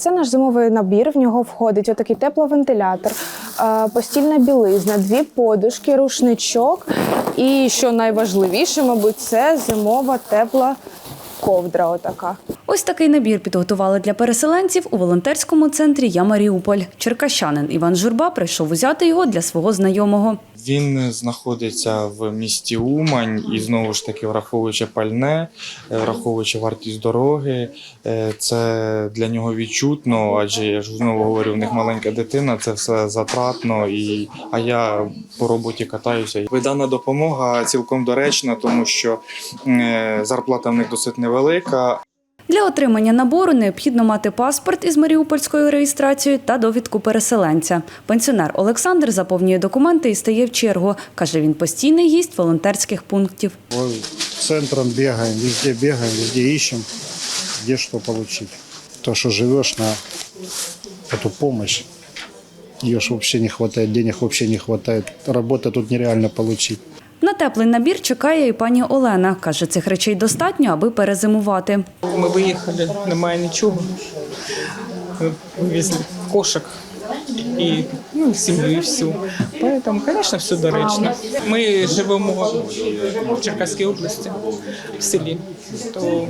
Це наш зимовий набір. В нього входить отакий тепловентилятор, е, постільна білизна, дві подушки, рушничок. І що найважливіше, мабуть, це зимова тепла ковдра. Отака. Ось такий набір підготували для переселенців у волонтерському центрі Я Маріуполь. Черкащанин Іван Журба прийшов узяти його для свого знайомого. Він знаходиться в місті Умань і знову ж таки, враховуючи пальне, е, враховуючи вартість дороги, е, це для нього відчутно, адже я ж знову говорю, в них маленька дитина, це все затратно. І а я по роботі катаюся. І Дана допомога цілком доречна, тому що е, зарплата в них досить невелика, Для отримання набору необхідно мати паспорт із маріупольською реєстрацією та довідку переселенця. Пенсіонер Олександр заповнює документи і стає в чергу. Каже, він постійний гість волонтерських пунктів. По центрам бегаем, везде бегаем, везде ищем, где что получить. То, что живешь на эту помощь, ее ж вообще не хватает, денег не хватает. Работа тут нереально получить. На теплий набір чекає і пані Олена. Каже, цих речей достатньо, аби перезимувати. Ми виїхали, немає нічого. Вивезли кошик і ну, сім'ю всю. Тому, звісно, все доречно. Ми живемо в Черкаській області, в селі. То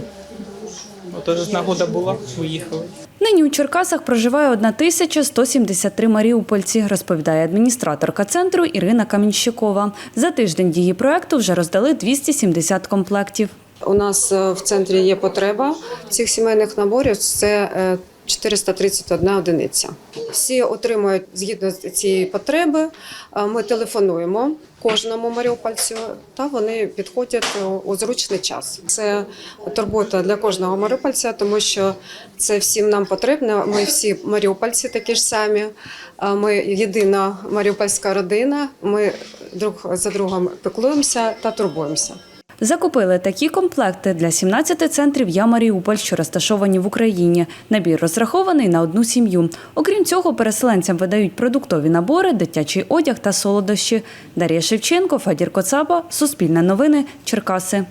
от нагода була, виїхали. Нині у Черкасах проживає 1173 маріупольці, розповідає адміністраторка центру Ірина Камінщикова. За тиждень дії проекту вже роздали 270 комплектів. У нас е, в центрі є потреба цих сімейних наборів. Це е, 431 одиниця. Всі отримують згідно з цієї потреби. Ми телефонуємо кожному маріупольцю, та вони підходять у- зручний час. Це турбота для кожного маріупольця, тому що це всім нам потрібно. Ми всі маріупольці такі ж самі. Ми єдина маріупольська родина. Ми друг за другом піклуємося та турбуємося. Закупили такі комплекти для 17 центрів Я Маріуполь, що розташовані в Україні. Набір розрахований на одну сім'ю. Окрім цього, переселенцям видають продуктові набори, дитячий одяг та солодощі. Дар'я Шевченко, Фадір Коцаба, Суспільне новини, Черкаси.